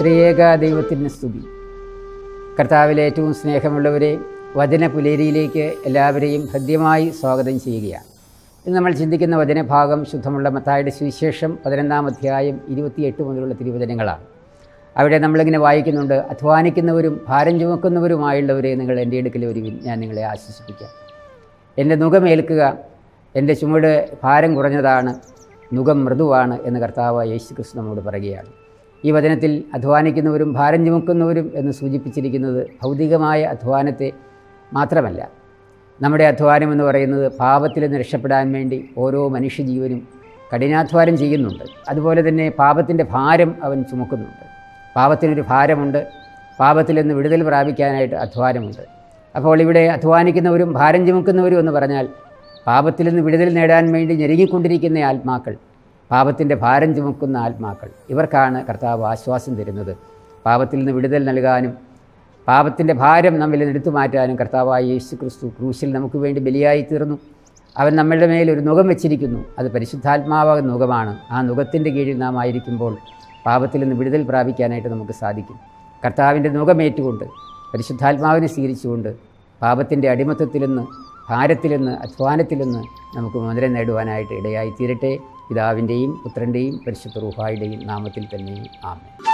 ത്രിയേക ദൈവത്തിന് സ്തുതി. കർത്താവിലെ ഏറ്റവും സ്നേഹമുള്ളവരെ വചന പുലേരിയിലേക്ക് എല്ലാവരെയും ഹൃദ്യമായി സ്വാഗതം ചെയ്യുകയാണ്. ഇന്ന് നമ്മൾ ചിന്തിക്കുന്ന വചനഭാഗം ശുദ്ധമുള്ള മത്തായുടെ സുവിശേഷം പതിനൊന്നാം അധ്യായം ഇരുപത്തിയെട്ട് മുതലുള്ള തിരുവചനങ്ങളാണ്. അവിടെ നമ്മളിങ്ങനെ വായിക്കുന്നുണ്ട് അധ്വാനിക്കുന്നവരും ഭാരം ചുമക്കുന്നവരുമായുള്ളവരെ നിങ്ങൾ എന്റെ അടുക്കൽ വരുവിൻ ഞാൻ നിങ്ങളെ ആശ്വസിപ്പിക്കാം. എന്റെ നുഖമേൽക്കുക എന്റെ ചുമട് ഭാരം കുറഞ്ഞതാണ് നുഖം മൃദുവാണ് എന്ന് കർത്താവ് യേശുക്രിസ്തു നമ്മോട് പറയുകയാണ്. ഈ വചനത്തിൽ അധ്വാനിക്കുന്നവരും ഭാരം ചുമക്കുന്നവരും എന്ന് സൂചിപ്പിച്ചിരിക്കുന്നത് ഭൗതികമായ അധ്വാനത്തെ മാത്രമല്ല. നമ്മുടെ അധ്വാനം എന്ന് പറയുന്നത് പാപത്തിൽ നിന്ന് രക്ഷപ്പെടാൻ വേണ്ടി ഓരോ മനുഷ്യജീവനും കഠിനാധ്വാനം ചെയ്യുന്നുണ്ട്. അതുപോലെ തന്നെ പാപത്തിന്റെ ഭാരം അവൻ ചുമക്കുന്നുണ്ട്. പാപത്തിനൊരു ഭാരമുണ്ട്. പാപത്തിൽ നിന്ന് വിടുതൽ പ്രാപിക്കാനായിട്ട് അധ്വാനമുണ്ട്. അപ്പോൾ ഇവിടെ അധ്വാനിക്കുന്നവരും ഭാരം ചുമക്കുന്നവരും എന്ന് പറഞ്ഞാൽ പാപത്തിൽ നിന്ന് വിടുതൽ നേടാൻ വേണ്ടി ഞെരുങ്ങിക്കൊണ്ടിരിക്കുന്ന ആത്മാക്കൾ പാപത്തിന്റെ ഭാരം ചുമക്കുന്ന ആത്മാക്കൾ. ഇവർക്കാണ് കർത്താവ് ആശ്വാസം തരുന്നത്. പാപത്തിൽ നിന്ന് വിടുതൽ നൽകാനും പാപത്തിന്റെ ഭാരം നമ്മിൽ എടുത്തു മാറ്റാനും കർത്താവായ യേശു ക്രിസ്തു ക്രൂശിൽ നമുക്ക് വേണ്ടി ബലിയായി തീർന്നു അവൻ നമ്മളുടെ മേൽ ഒരു നുഖം വെച്ചിരിക്കുന്നു. അത് പരിശുദ്ധാത്മാവാക നുഖമാണ്. ആ നുഖത്തിന്റെ കീഴിൽ നാം ആയിരിക്കുമ്പോൾ പാപത്തിൽ നിന്ന് വിടുതൽ പ്രാപിക്കാനായിട്ട് നമുക്ക് സാധിക്കും. കർത്താവിന്റെ നുഖമേറ്റുകൊണ്ട് പരിശുദ്ധാത്മാവിനെ സ്വീകരിച്ചുകൊണ്ട് പാപത്തിന്റെ അടിമത്തത്തിൽ നിന്ന് ഭാരത്തിൽ നിന്ന് അധ്വാനത്തിൽ നിന്ന് നമുക്ക് മോചനം നേടുവാനായിട്ട് ഇടയായി തീരട്ടെ പിതാവിന്റെയും പുത്രന്റെയും പരിശുദ്ധ റുഹായുടെയും നാമത്തിൽ തന്നെ ആമേ